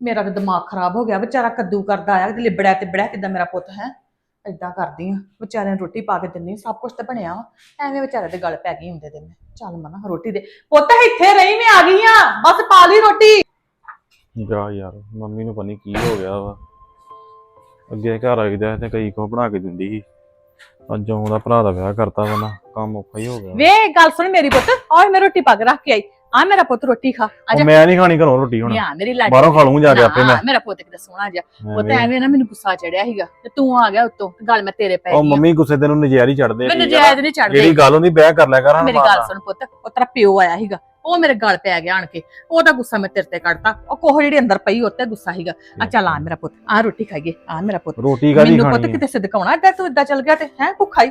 ਮੇਰਾ ਤਾਂ ਦਿਮਾਗ ਖਰਾਬ ਹੋ ਗਿਆ, ਵਿਚਾਰਾ ਕੱਦੂ ਕਰਦਾ ਆਇਆ ਤੇ ਲਿਬੜਿਆ ਤੇ ਬੜਿਆ ਕਿਦਾਂ ਮੇਰਾ ਪੁੱਤ, ਹੈ? ਏਦਾਂ ਕਰਦੀ ਆ ਵਿਚਾਰਿਆਂ ਨੂੰ ਰੋਟੀ ਪਾ ਕੇ ਹਾਂ, ਸਭ ਕੁਝ ਤਾਂ ਬਣਿਆ ਵਾ ਐਵੇਂ ਵਿਚਾਰੇ ਦੇ ਗਲ ਪੈ ਗਈ ਹੁੰਦੇ ਦੇ ਮੈਂ ਚੱਲ ਮਨਾ ਰੋਟੀ ਦੇ ਪੁੱਤ ਇੱਥੇ ਰਹੀ ਮੈਂ ਆ ਗਈ ਆ ਬਸ ਪਾ ਲਈ ਰੋਟੀ। ਜਾ ਯਾਰ ਮੰਮੀ ਨੂੰ ਪਤਾ ਕੀ ਹੋ ਗਿਆ ਵਾ। ਅੱਗੇ ਘਰ ਆਈਦਾ ਤੇ ਕਈ ਕੋ ਬਣਾ ਕੇ ਦਿੰਦੀ ਸੀ। ਅੱਜ ਉਹਦਾ ਭਰਾ ਦਾ ਵਿਆਹ ਕਰਤਾ ਵਾ ਨਾ ਕੰਮ ਔਖਾ ਹੀ ਹੋ ਗਿਆ ਵੇ। ਗੱਲ ਸੁਣ ਮੇਰੀ ਪੁੱਤ ਆ ਮੈਂ ਰੋਟੀ ਪਾ ਕੇ ਰੱਖ ਕੇ ਆਈ। ਆ ਮੇਰਾ ਪੁੱਤ ਰੋਟੀ ਖਾ। ਆ ਜਾ। ਮੈਂ ਨਹੀਂ ਖਾਣੀ ਘਰੋਂ ਰੋਟੀ ਹੁਣ। ਆ ਮੇਰੀ ਲਾਡੀ ਬਾਹਰੋਂ ਖਾ ਲੂੰ ਜਾ ਕੇ ਆਪੇ ਮੈਂ। ਨਾ, ਮੇਰਾ ਪੁੱਤ ਕਿਤੇ ਸੋਹਣਾ ਜਿਹਾ। ਉਹ ਤਾਂ ਐਵੇਂ। ਨਾ ਮੈਨੂੰ ਗੁੱਸਾ ਚੜਿਆ ਸੀਗਾ ਤੇ ਤੂੰ ਆ ਗਿਆ ਉੱਤੋਂ। ਤੇ ਗੱਲ ਮੈਂ ਤੇਰੇ ਪੈ ਉਹ ਗਈ। ਮੰਮੀ ਗੁੱਸੇ ਤੈਨੂੰ ਨਜ਼ਾਰੀ ਚੜਦੇ ਮੈਨੂੰ ਜਾਇਜ਼ ਨਹੀਂ ਚੜਦੇ। ਜਿਹੜੀ ਗੱਲ ਹੁੰਦੀ ਬਹਿ ਕਰ ਲਿਆ ਕਰ ਹੁਣ ਮੇਰੀ ਗੱਲ। ਸੁਣ ਪੁੱਤ ਉਹ ਤੇਰਾ ਪਿਓ ਆਇਆ ਸੀਗਾ। ਉਹ ਮੇਰੇ ਗਲ ਪੈ ਗਿਆ ਆਣ ਕੇ। ਉਹਦਾ ਗੁੱਸਾ ਮੈਂ ਤੇਰੇ ਤੇ ਕੱਢਤਾ। ਉਹ ਕੋਹ ਜਿਹੜੀ ਅੰਦਰ ਪਈ ਉੱਤੇ ਗੁੱਸਾ ਸੀਗਾ। ਆ ਚੱਲ ਆ ਮੇਰਾ ਪੁੱਤ ਆ ਰੋਟੀ ਖਾਈਏ ਆ ਮੇਰਾ ਪੁੱਤ। ਰੋਟੀ ਕਾਦੀ ਮੈਨੂੰ ਪੁੱਤ ਕਿਤੇ ਸਿਦਕਾਉਣਾ ਏਦਾਂ ਤੂੰ ਏਦਾਂ ਚੱਲ ਗਿਆ ਤੇ ਹੈ ਭੁੱਖਾ ਹੀ